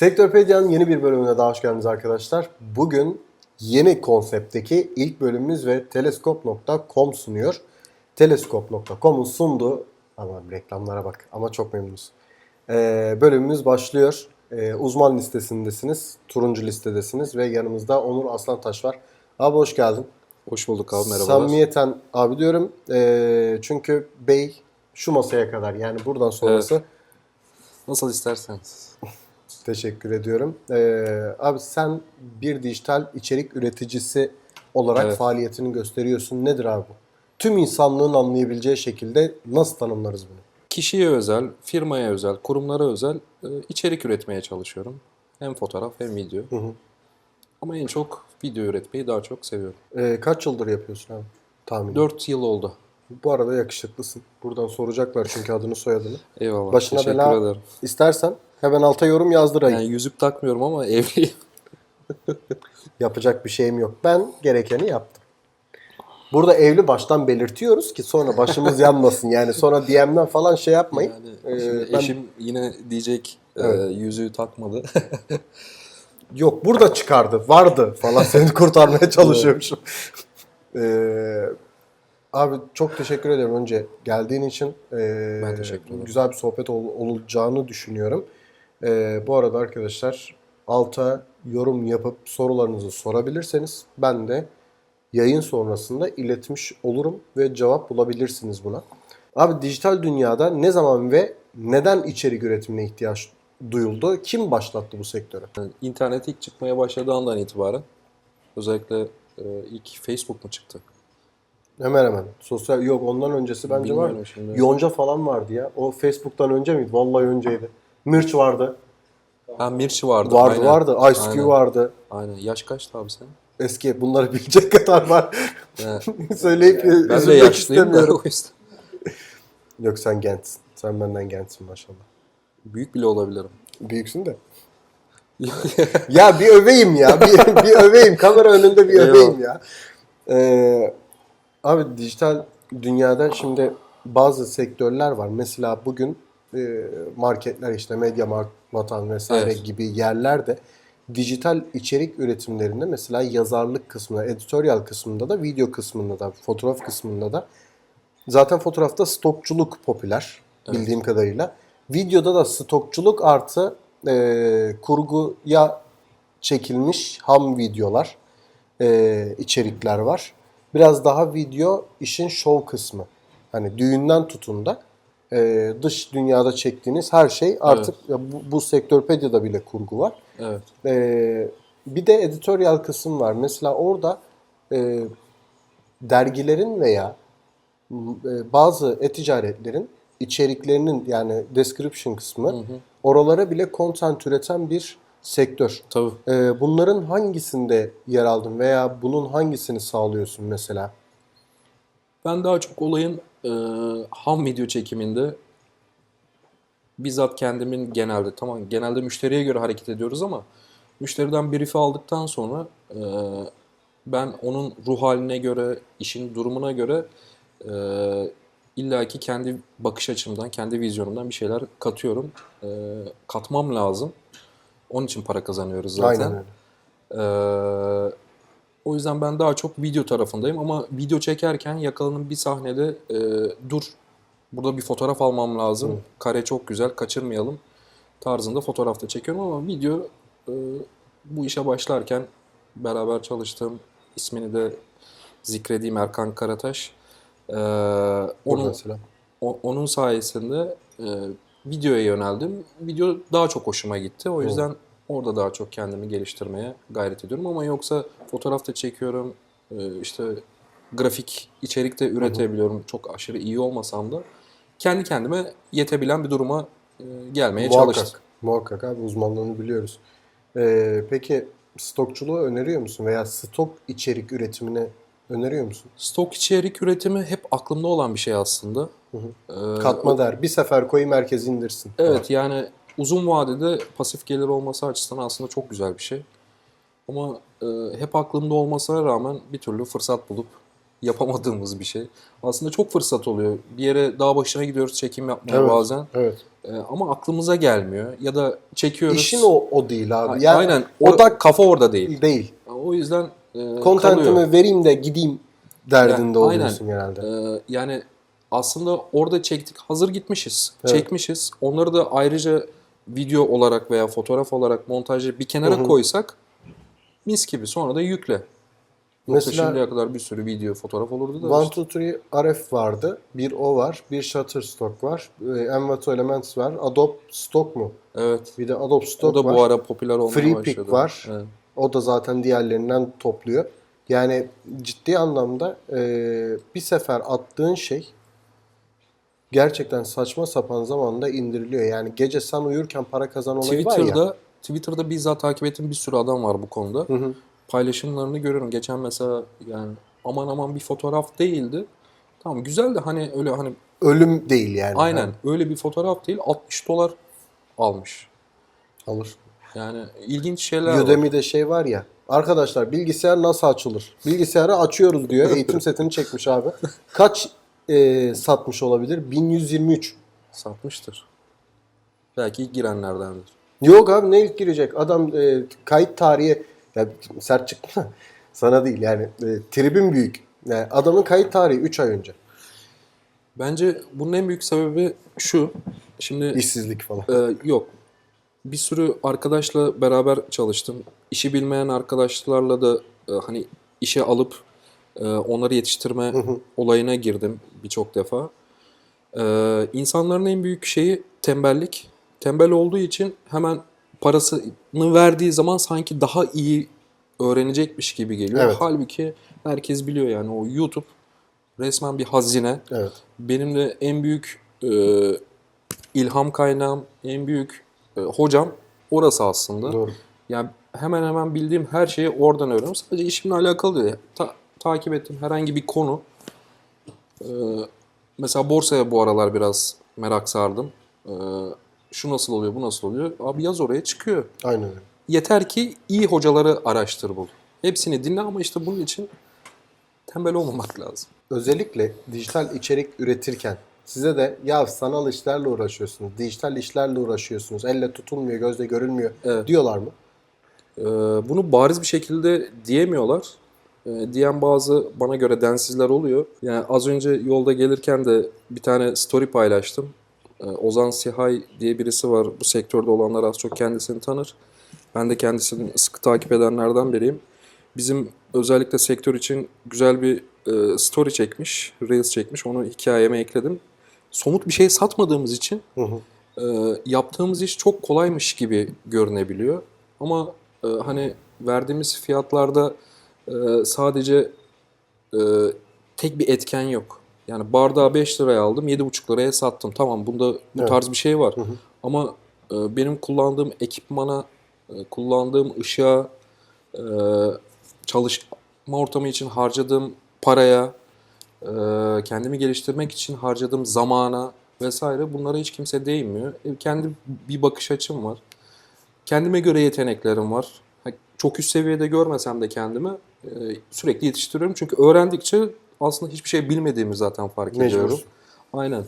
Sektörpedia'nın yeni bir bölümüne daha hoş geldiniz arkadaşlar. Bugün yeni konseptteki ilk bölümümüz ve teleskop.com sunuyor. Teleskop.com'un sunduğu ama reklamlara bak ama çok memnunuz. Ee, bölümümüz başlıyor. Ee, uzman listesindesiniz, turuncu listedesiniz ve yanımızda Onur Aslantaş var. Abi hoş geldin. Hoş bulduk abi merhabalar. Samimiyeten abi diyorum. Ee, çünkü Bey şu masaya kadar yani buradan sonrası Nasıl isterseniz. Teşekkür ediyorum. Ee, abi sen bir dijital içerik üreticisi olarak Evet. faaliyetini gösteriyorsun. Nedir abi bu? Tüm insanlığın anlayabileceği şekilde nasıl tanımlarız bunu? Kişiye özel, firmaya özel, kurumlara özel e, içerik üretmeye çalışıyorum. Hem fotoğraf hem video. Hı hı. Ama en çok video üretmeyi daha çok seviyorum. Ee, kaç yıldır yapıyorsun abi? Tahmin. 4 yıl oldu. Bu arada yakışıklısın. Buradan soracaklar çünkü adını soyadını. Eyvallah. Başına Teşekkür bela ederim. istersen hemen alta yorum yazdırayım. Yani yüzük takmıyorum ama evliyim. Yapacak bir şeyim yok. Ben gerekeni yaptım. Burada evli baştan belirtiyoruz ki sonra başımız yanmasın. Yani sonra DM'den falan şey yapmayın. Yani Ee, ben- eşim yine diyecek e, Evet. yüzüğü takmadı. Yok burada çıkardı. Vardı falan seni kurtarmaya çalışıyormuşum. Ee, abi çok teşekkür ederim önce geldiğin için. Ee, Ben teşekkür ederim. Güzel bir sohbet ol- olacağını düşünüyorum. Ee, bu arada arkadaşlar alta yorum yapıp sorularınızı sorabilirseniz ben de yayın sonrasında iletmiş olurum ve cevap bulabilirsiniz buna. Abi dijital dünyada ne zaman ve neden içerik üretimine ihtiyaç duyuldu? Kim başlattı bu sektörü? Yani İnternet ilk çıkmaya başladığı andan itibaren özellikle e, ilk Facebook mu çıktı? Hemen hemen. Sosyal yok ondan öncesi bence var. Bilmiyorum şimdi. Yonca falan vardı ya. O Facebook'tan önce miydi? Vallahi önceydi. Mirç vardı. Ha Mirçi vardı. Vardı aynen. vardı. Ice Cube Aynen. vardı. Aynen. Yaş kaçtı abi senin? Eski bunları bilecek kadar var. Söyleyip ben de yaşlıyım da o yüzden. Yok sen gençsin. Sen benden gençsin maşallah. Büyük bile olabilirim. Büyüksün de. Ya bir öveyim ya. Bir, bir öveyim. Kamera önünde bir öveyim ya. Ee, abi dijital dünyada şimdi bazı sektörler var. Mesela bugün marketler işte Media Markt, Vatan vesaire Evet. gibi yerlerde dijital içerik üretimlerinde mesela yazarlık kısmında, editoryal kısmında da, video kısmında da, fotoğraf kısmında da zaten fotoğrafta stokçuluk popüler bildiğim kadarıyla. Videoda da stokçuluk artı e, kurguya çekilmiş ham videolar, e, içerikler var. Biraz daha video işin şov kısmı. Hani düğünden tutun da e, dış dünyada çektiğiniz her şey artık ya bu, bu sektörpedia'da bile kurgu var. Evet. Ee, bir de editoryal kısım var. Mesela orada e, dergilerin veya e, bazı e-ticaretlerin içeriklerinin yani description kısmı oralara bile content üreten bir sektör. Tabii. Ee, bunların hangisinde yer aldın veya bunun hangisini sağlıyorsun mesela? Ben daha çok olayın e, ham video çekiminde bizzat kendimin genelde tamam genelde müşteriye göre hareket ediyoruz ama müşteriden brief'i aldıktan sonra e, ben onun ruh haline göre, işin durumuna göre e, illaki kendi bakış açımdan, kendi vizyonumdan bir şeyler katıyorum. E, katmam lazım. Onun için para kazanıyoruz zaten. Aynen öyle. Ee, o yüzden ben daha çok video tarafındayım ama video çekerken yakalanın bir sahnede e, dur burada bir fotoğraf almam lazım. Kare çok güzel kaçırmayalım tarzında fotoğrafta çekiyorum ama video e, bu işe başlarken beraber çalıştığım ismini de zikredeyim Erkan Karataş. Buradan onun selam. o- onun sayesinde e, videoya yöneldim. Video daha çok hoşuma gitti. O yüzden orada daha çok kendimi geliştirmeye gayret ediyorum. Ama yoksa fotoğrafta çekiyorum, e, işte grafik içerik de üretebiliyorum. Çok aşırı iyi olmasam da kendi kendime yetebilen bir duruma e, gelmeye Muhakkak. çalıştım. Muhakkak abi uzmanlığını biliyoruz. Ee, peki stokçuluğu öneriyor musun veya stok içerik üretimini öneriyor musun? Stok içerik üretimi hep aklımda olan bir şey aslında. Ee, Katma değer. Bir sefer koyayım herkes indirsin. Evet yani uzun vadede pasif gelir olması açısından aslında çok güzel bir şey. Ama e, hep aklımda olmasına rağmen bir türlü fırsat bulup yapamadığımız bir şey. Aslında çok fırsat oluyor. Bir yere dağ başına gidiyoruz çekim yapmaya Evet, bazen. Evet. E, ama aklımıza gelmiyor ya da çekiyoruz. İşin o, o değil abi. Yani Aynen. odak kafa orada değil. değil. O yüzden e. Kontentimi vereyim de gideyim derdinde Ya, oluyorsun aynen. genelde. Ee, yani aslında orada çektik, hazır gitmişiz, Evet. çekmişiz. Onları da ayrıca video olarak veya fotoğraf olarak montajı bir kenara Hı hı. koysak mis gibi. Sonra da yükle. Yoksa Mesela- şimdiye kadar bir sürü video, fotoğraf olurdu da. One, işte. two, three RF vardı. Bir o var. Bir Shutterstock var. Ee, Envato Elements var. Adobe Stock mu? Evet. Bir de Adobe O Stock da var. bu ara popüler olmaya Free başladı. Pick var. Evet. O da zaten diğerlerinden topluyor. Yani ciddi anlamda e, bir sefer attığın şey gerçekten saçma sapan zamanda indiriliyor. Yani gece sen uyurken para kazan olayı var ya. Twitter'da Twitter'da bizzat takip ettiğim bir sürü adam var bu konuda. Hı hı. Paylaşımlarını görüyorum. Geçen mesela yani aman aman bir fotoğraf değildi. Tamam güzel de hani öyle hani Ölüm değil yani. Aynen. Öyle bir fotoğraf değil. 60 dolar almış. Ha, alır. Yani ilginç şeyler var. Udemy'de şey var ya. Arkadaşlar bilgisayar nasıl açılır? Bilgisayarı açıyoruz diyor. Eğitim setini çekmiş abi. Kaç e, satmış olabilir? 1123. Satmıştır. Belki ilk girenlerdendir. Yok abi ne ilk girecek? Adam e, kayıt tarihi ya sert çıktı mı? Sana değil yani e, tribün büyük. Yani adamın kayıt tarihi 3 ay önce. Bence bunun en büyük sebebi şu. Şimdi İşsizlik falan. e, yok. Bir sürü arkadaşla beraber çalıştım. İşi bilmeyen arkadaşlarla da e, hani işe alıp e, onları yetiştirme olayına girdim birçok defa. E, insanların en büyük şeyi tembellik. Tembel olduğu için hemen parasını verdiği zaman sanki daha iyi öğrenecekmiş gibi geliyor. Evet. Halbuki herkes biliyor yani o YouTube resmen bir hazine. Evet. Benim de en büyük e, ilham kaynağım, en büyük e, hocam orası aslında. Doğru. Yani hemen hemen bildiğim her şeyi oradan öğreniyorum. Sadece işimle alakalı değil. Ta- takip ettiğim herhangi bir konu. e, mesela borsaya bu aralar biraz merak sardım. E, şu nasıl oluyor, bu nasıl oluyor? Abi yaz oraya çıkıyor. Aynen öyle. Yeter ki iyi hocaları araştır bul. Hepsini dinle ama işte bunun için tembel olmamak lazım. Özellikle dijital içerik üretirken size de ya sanal işlerle uğraşıyorsunuz, dijital işlerle uğraşıyorsunuz, elle tutulmuyor, gözle görülmüyor Evet. diyorlar mı? Ee, bunu bariz bir şekilde diyemiyorlar. Ee, diyen bazı bana göre densizler oluyor. Yani az önce yolda gelirken de bir tane story paylaştım. Ee, Ozan Sihay diye birisi var. Bu sektörde olanlar az çok kendisini tanır. Ben de kendisini sıkı takip edenlerden biriyim. Bizim özellikle sektör için güzel bir e, story çekmiş, reels çekmiş. Onu hikayeme ekledim. Somut bir şey satmadığımız için Hı hı. e, yaptığımız iş çok kolaymış gibi görünebiliyor. Ama e, hani verdiğimiz fiyatlarda e, sadece e, tek bir etken yok. Yani bardağı 5 liraya aldım, 7,5 liraya sattım. Tamam bunda bu Evet. tarz bir şey var. Hı hı. Ama e, benim kullandığım ekipmana, e, kullandığım ışığa, e, çalışma ortamı için harcadığım paraya, e, kendimi geliştirmek için harcadığım zamana vesaire bunlara hiç kimse değinmiyor. E, kendi bir bakış açım var. Kendime göre yeteneklerim var. Çok üst seviyede görmesem de kendimi sürekli yetiştiriyorum. Çünkü öğrendikçe aslında hiçbir şey bilmediğimi zaten fark Mecbur. ediyorum. Aynen.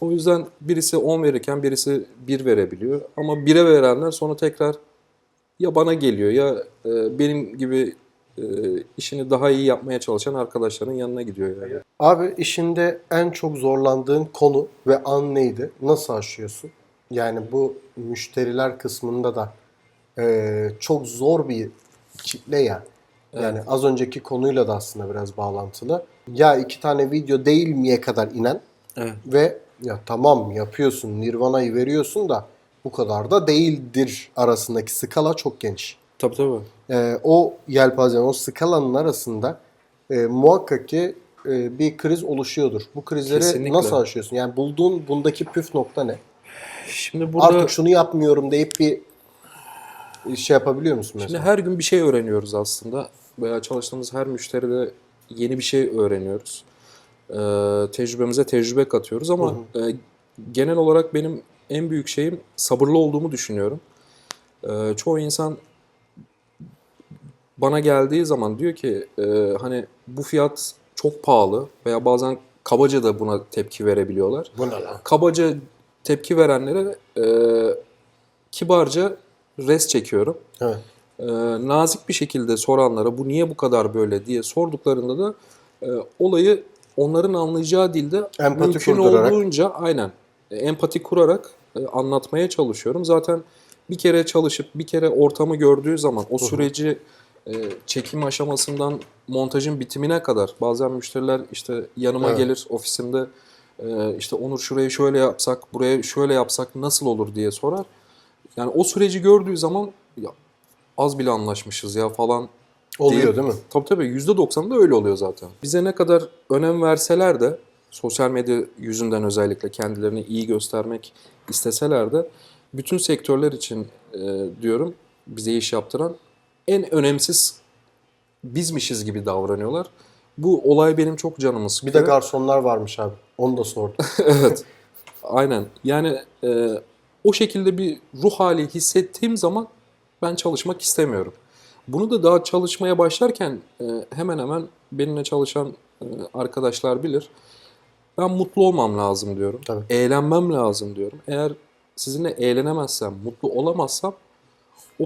O yüzden birisi 10 verirken birisi 1 verebiliyor. Ama 1'e verenler sonra tekrar ya bana geliyor ya e, benim gibi e, işini daha iyi yapmaya çalışan arkadaşların yanına gidiyor yani. Abi işinde en çok zorlandığın konu ve an neydi? Nasıl aşıyorsun? Yani bu müşteriler kısmında da eee, çok zor bir kitle ya. Yani az önceki konuyla da aslında biraz bağlantılı. Ya iki tane video değil miye kadar inen Evet. ve ya tamam yapıyorsun Nirvana'yı veriyorsun da bu kadar da değildir arasındaki skala çok geniş. Tabii tabii. Ee, o yelpazenin, o skalanın arasında e, muhakkak ki e, bir kriz oluşuyordur. Bu krizleri Kesinlikle. nasıl aşıyorsun? Yani bulduğun bundaki püf nokta ne? Şimdi burada Artık şunu yapmıyorum deyip bir şey yapabiliyor musun Şimdi mesela? her gün bir şey öğreniyoruz aslında. Veya çalıştığımız her müşteride yeni bir şey öğreniyoruz. Ee, tecrübemize tecrübe katıyoruz ama e, genel olarak benim en büyük şeyim sabırlı olduğumu düşünüyorum. Ee, çoğu insan bana geldiği zaman diyor ki e, hani bu fiyat çok pahalı veya bazen kabaca da buna tepki verebiliyorlar. Bu ne lan? Kabaca tepki verenlere e, kibarca res çekiyorum. Evet. E, nazik bir şekilde soranlara bu niye bu kadar böyle diye sorduklarında da e, olayı onların anlayacağı dilde Empati mümkün kurdurarak. olduğunca aynen e, empati kurarak e, anlatmaya çalışıyorum. Zaten bir kere çalışıp bir kere ortamı gördüğü zaman o süreci e, çekim aşamasından montajın bitimine kadar bazen müşteriler işte yanıma Evet. gelir ofisimde e, işte Onur şurayı şöyle yapsak buraya şöyle yapsak nasıl olur diye sorar. Yani o süreci gördüğü zaman ya az bile anlaşmışız ya falan Oluyor değil mi? Tabii tabii %90'da öyle oluyor zaten. Bize ne kadar önem verseler de sosyal medya yüzünden özellikle kendilerini iyi göstermek isteseler de bütün sektörler için e, diyorum bize iş yaptıran en önemsiz bizmişiz gibi davranıyorlar. Bu olay benim çok canımı Bir sıkıyor. de garsonlar varmış abi. Onu da sordum. evet. Aynen. Yani e, o şekilde bir ruh hali hissettiğim zaman ben çalışmak istemiyorum. Bunu da daha çalışmaya başlarken e, hemen hemen benimle çalışan e, arkadaşlar bilir. Ben mutlu olmam lazım diyorum. Tabii. Eğlenmem lazım diyorum. Eğer sizinle eğlenemezsem, mutlu olamazsam o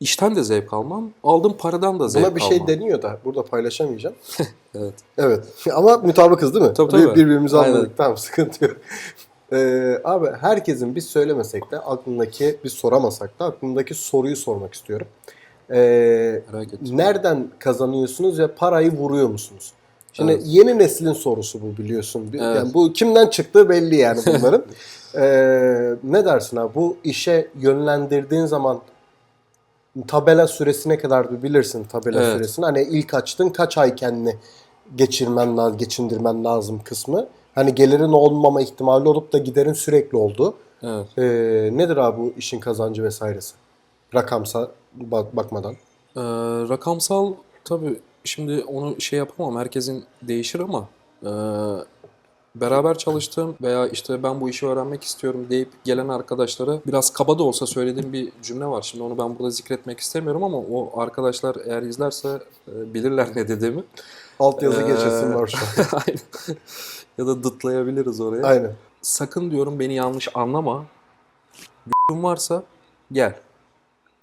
işten de zevk almam, aldığım paradan da zevk Buna bir şey almam. deniyor da burada paylaşamayacağım. Evet. Evet. Ama mutabıkız değil mi? Tabii, tabii. Bir- Birbirimizi Aynen. anladık. Tamam sıkıntı yok. Ee, abi herkesin biz söylemesek de aklındaki, biz soramasak da aklındaki soruyu sormak istiyorum. Ee, nereden kazanıyorsunuz ve parayı vuruyor musunuz? Şimdi Evet. yeni neslin sorusu bu biliyorsun. Evet. Yani bu kimden çıktığı belli yani bunların. Ee, ne dersin abi? Bu işe yönlendirdiğin zaman tabela süresine kadar bilirsin tabela Evet. süresini. Hani ilk açtın kaç ay kendini geçirmen lazım, geçindirmen lazım kısmı. Hani gelirin olmama ihtimali olup da giderin sürekli olduğu. Evet. Ee, nedir abi bu işin kazancı vesairesi? Rakamsa bak- bakmadan. Ee, rakamsal tabii şimdi onu şey yapamam. Herkesin değişir ama e, beraber çalıştığım veya işte ben bu işi öğrenmek istiyorum deyip gelen arkadaşlara biraz kaba da olsa söylediğim bir cümle var. Şimdi onu ben burada zikretmek istemiyorum ama o arkadaşlar eğer izlerse e, bilirler ne dediğimi. Altyazı Ee, geçesin var şu an. Aynen. ya da dıtlayabiliriz oraya. Aynen. Sakın diyorum beni yanlış anlama. Bir varsa gel.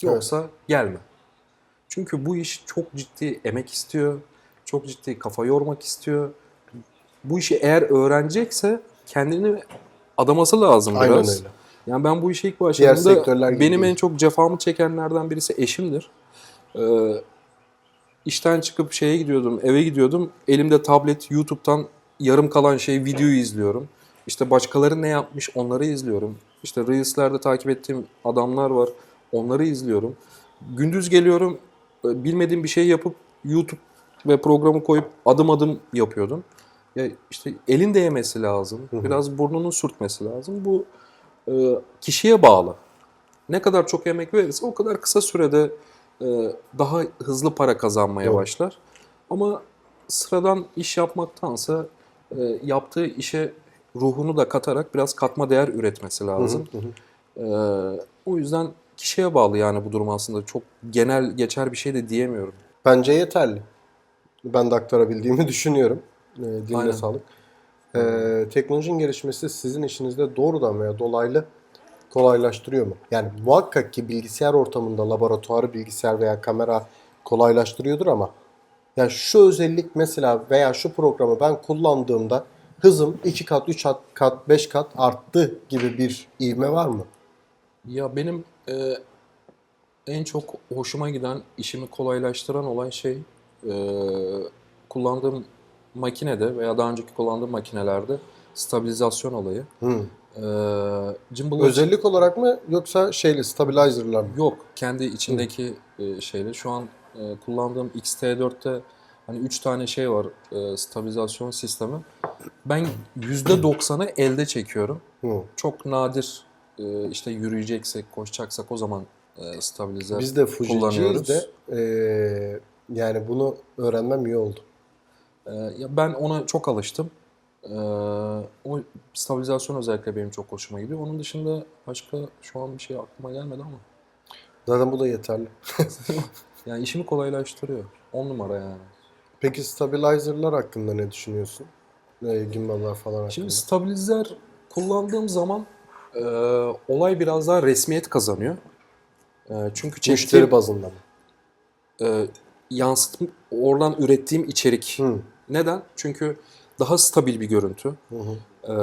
Yoksa gelme. Çünkü bu iş çok ciddi emek istiyor. Çok ciddi kafa yormak istiyor. Bu işi eğer öğrenecekse kendini adaması lazım Aynen biraz. öyle. Yani ben bu işe ilk başladığımda gibi benim değil. en çok cefamı çekenlerden birisi eşimdir. Ee, işten çıkıp şeye gidiyordum, eve gidiyordum. Elimde tablet, YouTube'dan yarım kalan şey videoyu izliyorum. İşte başkaları ne yapmış onları izliyorum. İşte Reels'lerde takip ettiğim adamlar var. Onları izliyorum. Gündüz geliyorum, e, bilmediğim bir şey yapıp YouTube ve programı koyup adım adım yapıyordum. Ya işte elin değmesi lazım. Biraz burnunun sürtmesi lazım. Bu e, kişiye bağlı. Ne kadar çok emek verirse o kadar kısa sürede daha hızlı para kazanmaya Doğru. başlar. Ama sıradan iş yapmaktansa e, yaptığı işe ruhunu da katarak biraz katma değer üretmesi lazım. Hı hı. E, o yüzden kişiye bağlı yani bu durum aslında. Çok genel geçer bir şey de diyemiyorum. Bence yeterli. Ben de aktarabildiğimi düşünüyorum. Diline Aynen. sağlık. Ee, teknolojinin gelişmesi sizin işinizde doğrudan veya dolaylı kolaylaştırıyor mu? Yani muhakkak ki bilgisayar ortamında laboratuvarı bilgisayar veya kamera kolaylaştırıyordur ama ya şu özellik mesela veya şu programı ben kullandığımda hızım 2 kat, 3 kat, 5 kat arttı gibi bir ivme var mı? Ya benim e, en çok hoşuma giden, işimi kolaylaştıran olan şey e, kullandığım makinede veya daha önceki kullandığım makinelerde stabilizasyon olayı. Hı. E, gimbal Özellik olarak mı yoksa şeyli stabilizer'lar mı? yok. Kendi içindeki e, şeyle. Şu an e, kullandığım XT4'te hani 3 tane şey var e, stabilizasyon sistemi. Ben %90'ı elde çekiyorum. Hı. Çok nadir e, işte yürüyeceksek, koşacaksak o zaman e, stabilizer Biz de kullanıyoruz. de eee, yani bunu öğrenmem iyi oldu. E, ya ben ona çok alıştım. O stabilizasyon özellikle benim çok hoşuma gidiyor. Onun dışında başka şu an bir şey aklıma gelmedi ama. Zaten bu da yeterli. Yani işimi kolaylaştırıyor. 10 numara yani. Peki stabilizer'lar hakkında ne düşünüyorsun? E, gimbal'lar falan hakkında. Şimdi stabilizer kullandığım zaman e, olay biraz daha resmiyet kazanıyor. E, çünkü çektiğim, Müşteri bazında mı? e, yansıtım, oradan ürettiğim içerik. Hı. Neden? Çünkü daha stabil bir görüntü. Hı hı. e,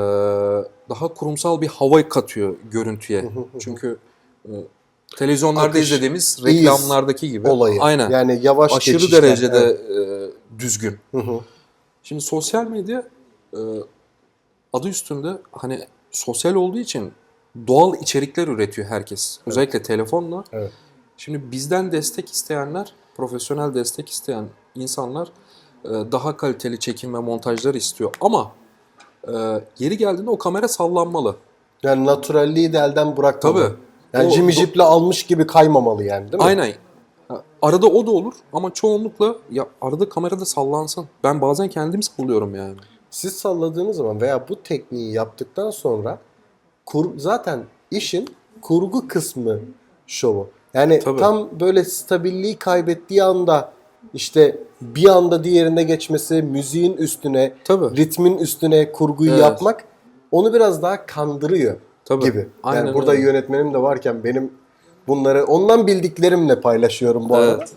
daha kurumsal bir hava katıyor görüntüye. Çünkü e, televizyonlarda Akış, izlediğimiz iz reklamlardaki gibi. Olayı. Aynen. Yani yavaş Aşırı geçişler. derecede Evet. e, düzgün. Hı hı. Şimdi sosyal medya e, adı üstünde hani sosyal olduğu için doğal içerikler üretiyor herkes. Özellikle telefonla. Evet. Şimdi bizden destek isteyenler, profesyonel destek isteyen insanlar daha kaliteli çekim ve montajlar istiyor. Ama e, yeri geldiğinde o kamera sallanmalı. Yani naturalliği de elden bırakmamalı. Tabii. Yani O- Jimmy Jeep'le almış gibi kaymamalı yani değil mi? Aynen. Arada o da olur ama çoğunlukla ya arada kamerada sallansın. Ben bazen kendim sallıyorum yani. Siz salladığınız zaman veya bu tekniği yaptıktan sonra kur, zaten işin kurgu kısmı şovu. Yani Tabii. tam böyle stabilliği kaybettiği anda işte bir anda diğerine geçmesi, müziğin üstüne, Tabii. ritmin üstüne kurguyu Evet. yapmak onu biraz daha kandırıyor Tabii. gibi. Yani Aynen burada öyle. yönetmenim de varken benim bunları ondan bildiklerimle paylaşıyorum bu arada. Evet.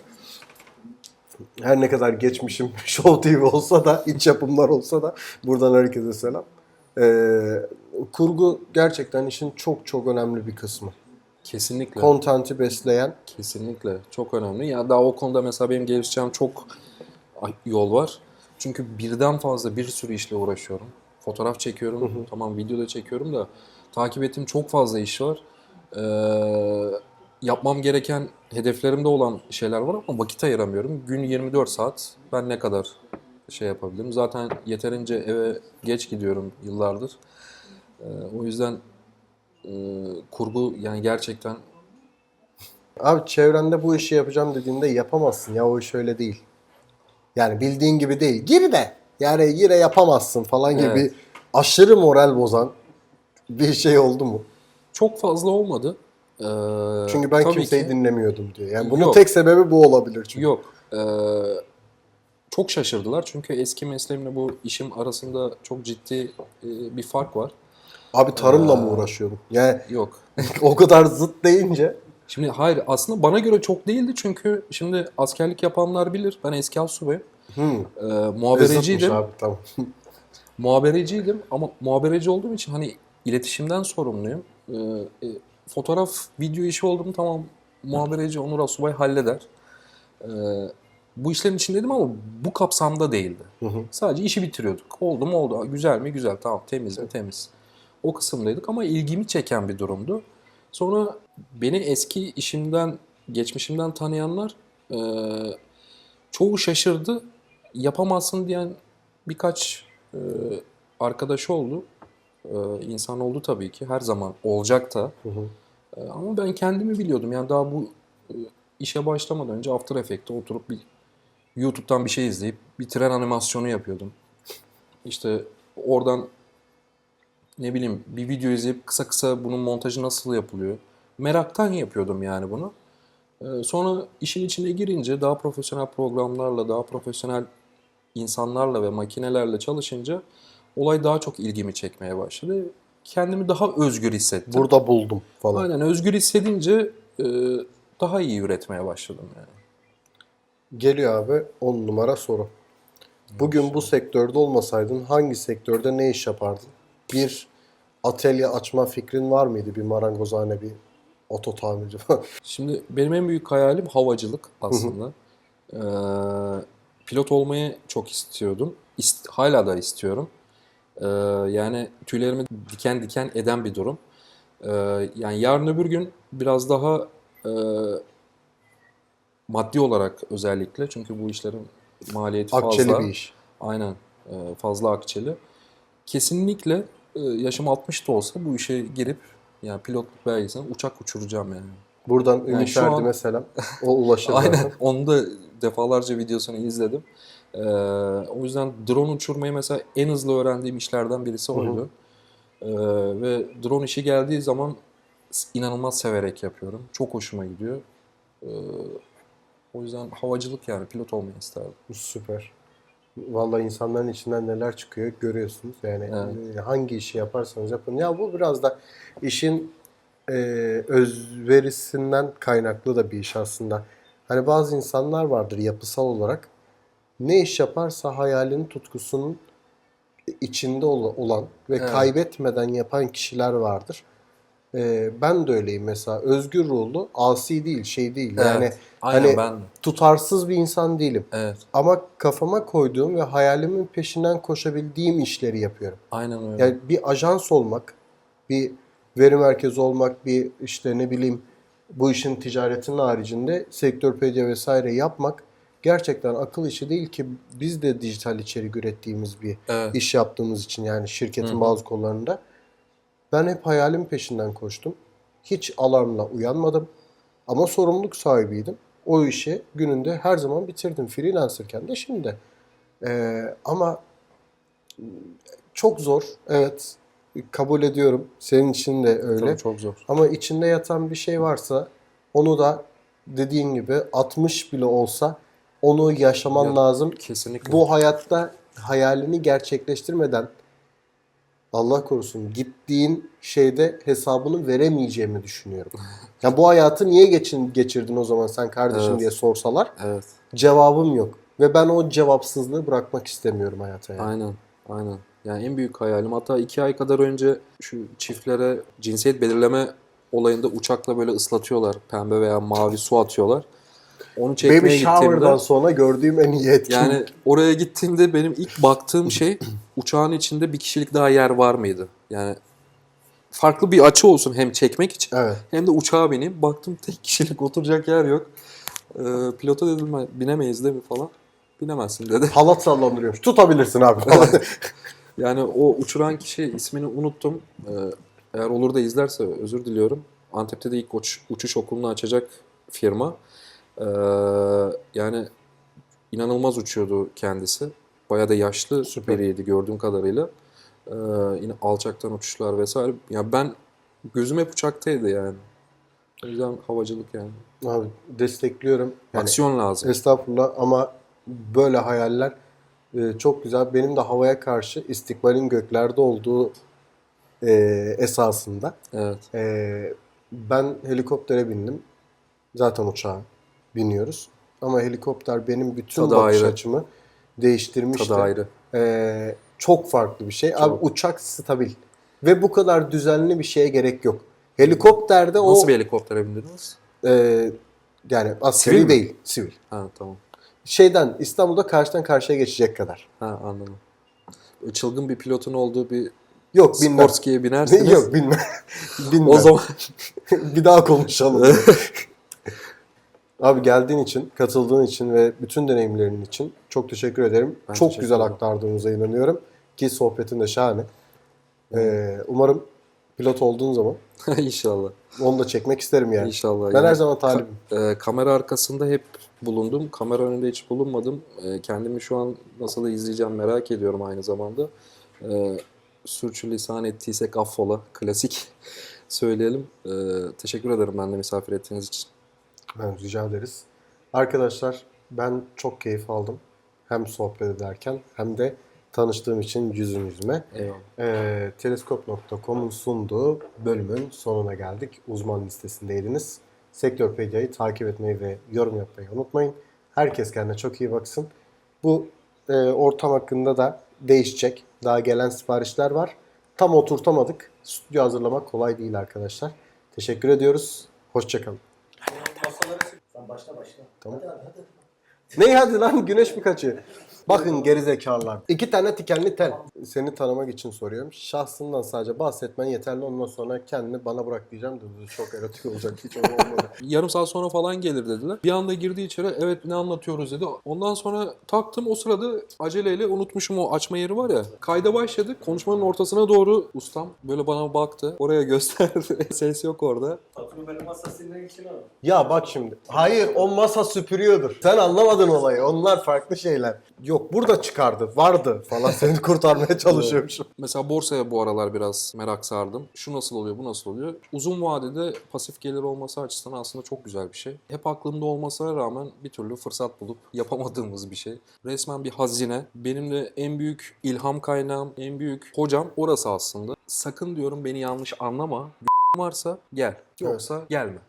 Her ne kadar geçmişim Show TV olsa da, iç yapımlar olsa da buradan herkese selam. Ee, kurgu gerçekten işin çok çok önemli bir kısmı. Kesinlikle. Kontenti besleyen. Kesinlikle. Çok önemli. Ya daha o konuda mesela benim gelişeceğim çok yol var. Çünkü birden fazla bir sürü işle uğraşıyorum. Fotoğraf çekiyorum. Tamam video da çekiyorum da takip ettiğim çok fazla iş var. Ee, yapmam gereken hedeflerimde olan şeyler var ama vakit ayıramıyorum. Gün 24 saat ben ne kadar şey yapabilirim. Zaten yeterince eve geç gidiyorum yıllardır. Ee, o yüzden e, kurgu yani gerçekten Abi çevrende bu işi yapacağım dediğinde yapamazsın ya o iş öyle değil. Yani bildiğin gibi değil. Gir de. Yani yine yapamazsın falan gibi Evet. aşırı moral bozan bir şey oldu mu? Çok fazla olmadı. Ee, Çünkü ben tabii kimseyi ki- dinlemiyordum diyor. Yani bunun Yok. tek sebebi bu olabilir çünkü. Yok. Ee, çok şaşırdılar çünkü eski mesleğimle bu işim arasında çok ciddi e, bir fark var. Abi tarımla mı uğraşıyordum? Yani Yok. o kadar zıt deyince Şimdi hayır aslında bana göre çok değildi çünkü şimdi askerlik yapanlar bilir. Ben eski astsubayım. hmm, Ee, zıtmış muhabereciydim. abi tamam. Muhabereciydim ama muhabereci olduğum için hani iletişimden sorumluyum. Ee, e, fotoğraf, video işi oldu mu tamam muhabereci Onur Asubay halleder. Ee, bu işlerin içindeydim ama bu kapsamda değildi. Hı hı. Sadece işi bitiriyorduk. Oldu mu oldu. Güzel mi? Güzel. Tamam. Temiz mi? Temiz. O kısımdaydık ama ilgimi çeken bir durumdu. Sonra beni eski işimden, geçmişimden tanıyanlar e, çoğu şaşırdı. Yapamazsın diyen birkaç e, arkadaş oldu. E, insan oldu tabii ki. Her zaman olacak da. Hı hı. E, ama ben kendimi biliyordum. Yani daha bu e, işe başlamadan önce After Effects'te oturup bir YouTube'dan bir şey izleyip bir tren animasyonu yapıyordum. İşte oradan ne bileyim bir video izleyip kısa kısa bunun montajı nasıl yapılıyor. Meraktan yapıyordum yani bunu. Ee, sonra işin içine girince daha profesyonel programlarla, daha profesyonel insanlarla ve makinelerle çalışınca olay daha çok ilgimi çekmeye başladı. Kendimi daha özgür hissettim. Burada buldum falan. Aynen özgür hissedince e, daha iyi üretmeye başladım yani. Geliyor abi 10 numara soru. Bugün bu sektörde olmasaydın hangi sektörde ne iş yapardın? Bir atölye açma fikrin var mıydı? Bir marangozhane, bir oto tamirci falan. Şimdi benim en büyük hayalim havacılık aslında. Ee, pilot olmayı çok istiyordum. İst- hala da istiyorum. Ee, yani tüylerimi diken diken eden bir durum. Ee, yani yarın öbür gün biraz daha e, maddi olarak özellikle çünkü bu işlerin maliyeti Akçeli fazla. bir iş. Aynen e, fazla akçeli. Kesinlikle yaşım 60 da olsa bu işe girip yani pilotluk belgesine uçak uçuracağım yani. Buradan Ümit Erdi an- mesela. O ulaşır Aynen. zaten. Onu da defalarca videosunu izledim. Ee, o yüzden drone uçurmayı mesela en hızlı öğrendiğim işlerden birisi oydu. Ee, ve drone işi geldiği zaman inanılmaz severek yapıyorum. Çok hoşuma gidiyor. Ee, o yüzden havacılık yani pilot olmayı isterdim. Süper. Vallahi insanların içinden neler çıkıyor görüyorsunuz. Yani Evet. e, hangi işi yaparsanız yapın. Ya bu biraz da işin e, özverisinden kaynaklı da bir iş aslında. Hani bazı insanlar vardır yapısal olarak ne iş yaparsa hayalinin tutkusunun içinde ol- olan ve Evet. kaybetmeden yapan kişiler vardır. E, ben de öyleyim mesela. Özgür ruhlu, asi değil, şey değil. Yani Evet, Aynen hani ben de. tutarsız bir insan değilim. Evet. Ama kafama koyduğum ve hayalimin peşinden koşabildiğim işleri yapıyorum. Aynen öyle. Yani bir ajans olmak, bir veri merkezi olmak, bir işte ne bileyim bu işin ticaretinin haricinde sektörpedia vesaire yapmak gerçekten akıl işi değil ki biz de dijital içerik ürettiğimiz bir Evet. iş yaptığımız için yani şirketin hı. bazı kollarında ben hep hayalim peşinden koştum. Hiç alarmla uyanmadım ama sorumluluk sahibiydim. O işi gününde her zaman bitirdim. Freelancerken de şimdi. Ee, ama çok zor. Evet. Kabul ediyorum. Senin için de öyle. Tabii çok zor. Ama içinde yatan bir şey varsa onu da dediğin gibi 60 bile olsa onu yaşaman Ya- lazım. Kesinlikle. Bu hayatta hayalini gerçekleştirmeden Allah korusun gittiğin şeyde hesabını veremeyeceğimi düşünüyorum. Ya bu hayatı niye geçin, geçirdin o zaman sen kardeşim Evet. diye sorsalar Evet. cevabım yok. Ve ben o cevapsızlığı bırakmak istemiyorum hayata. Yani. Aynen. Aynen. Yani en büyük hayalim hatta iki ay kadar önce şu çiftlere cinsiyet belirleme olayında uçakla böyle ıslatıyorlar. Pembe veya mavi su atıyorlar. Onu çekmeye Baby shower'dan sonra gördüğüm en iyi etkinlik. yani oraya gittiğimde benim ilk baktığım şey uçağın içinde bir kişilik daha yer var mıydı? Yani farklı bir açı olsun hem çekmek için Evet. hem de uçağa bineyim. Baktım tek kişilik oturacak yer yok. Ee, pilota dedim "Ben- binemeyiz değil mi falan. Binemezsin dedi. Halat sallandırıyormuş. Tutabilirsin abi falan. Yani o uçuran kişi ismini unuttum. Ee, eğer olur da izlerse özür diliyorum. Antep'te de ilk uç- uçuş okulunu açacak firma. Ee, yani inanılmaz uçuyordu kendisi. Bayağı da yaşlı Süper. biriydi gördüğüm kadarıyla. Ee, yine alçaktan uçuşlar vesaire. Ya ben gözüm hep uçaktaydı yani. O yüzden havacılık yani. abi destekliyorum. Yani Aksiyon lazım. Estağfurullah ama böyle hayaller e, çok güzel. Benim de havaya karşı istikbalin göklerde olduğu e, esasında. Evet. E, ben helikoptere bindim. Zaten uçağa biniyoruz. Ama helikopter benim bütün Tadı bakış ayrı. açımı değiştirmişti. Tadı ayrı. E, çok farklı bir şey. Abi Çok. uçak stabil. Ve bu kadar düzenli bir şeye gerek yok. Helikopterde o Nasıl bir helikoptere bindiniz? e, yani askeri Sivil mi? değil, sivil. Ha tamam. Şeyden İstanbul'da karşıdan karşıya geçecek kadar. Ha anladım. Böyle Çılgın bir pilotun olduğu bir Yok bilmem. Sporski'ye binersiniz. Yok bilmem. bilmem. O zaman bir daha konuşalım. Abi geldiğin için, katıldığın için ve bütün deneyimlerin için çok teşekkür ederim. Ben çok teşekkür güzel ederim. aktardığımıza inanıyorum. Ki sohbetin de şahane. Ee, umarım pilot olduğun zaman inşallah. onu da çekmek isterim yani. İnşallah. Ben Yani her zaman talibim. e, kamera arkasında hep bulundum. Kamera önünde hiç bulunmadım. E, kendimi şu an nasıl izleyeceğim merak ediyorum aynı zamanda. E, sürçülisan ettiysek affola. Klasik söyleyelim. E, teşekkür ederim ben de misafir ettiğiniz için. Ben rica ederiz. Arkadaşlar ben çok keyif aldım. Hem sohbet ederken hem de tanıştığım için yüzüm yüzüme. Eyvallah. Ee, Teleskop.com'un sunduğu bölümün sonuna geldik. Uzman listesindeydiniz. Sektörpedia'yı takip etmeyi ve yorum yapmayı unutmayın. Herkes kendine çok iyi baksın. Bu e, ortam hakkında da değişecek. Daha gelen siparişler var. Tam oturtamadık. Stüdyo hazırlamak kolay değil arkadaşlar. Teşekkür ediyoruz. Hoşçakalın. Sen başla başla. Tamam. Hadi hadi hadi. Ney hadi lan güneş mi kaçıyor? Bakın gerizekalılar. İki tane tikenli tel. Seni tanımak için soruyorum. Şahsından sadece bahsetmen yeterli. Ondan sonra kendini bana bırak diyeceğim de çok erotik olacak. Hiç öyle olmadı. Yarım saat sonra falan gelir dediler. Bir anda girdi içeri. Evet ne anlatıyoruz dedi. Ondan sonra taktım. O sırada aceleyle unutmuşum o açma yeri var ya. Kayda başladık. Konuşmanın ortasına doğru ustam böyle bana baktı. Oraya gösterdi. Ses yok orada. Takımı benim masasından için al. ya bak şimdi. Hayır o masa süpürüyordur. Sen anlamadın olayı. Onlar farklı şeyler. Yok Yok burada çıkardı, vardı falan seni kurtarmaya çalışıyormuşum. Mesela borsaya bu aralar biraz merak sardım. Şu nasıl oluyor, bu nasıl oluyor? Uzun vadede pasif gelir olması açısından aslında çok güzel bir şey. Hep aklımda olmasına rağmen bir türlü fırsat bulup yapamadığımız bir şey. Resmen bir hazine. Benim de en büyük ilham kaynağım, en büyük hocam orası aslında. Sakın diyorum beni yanlış anlama. varsa gel. Yoksa gelme.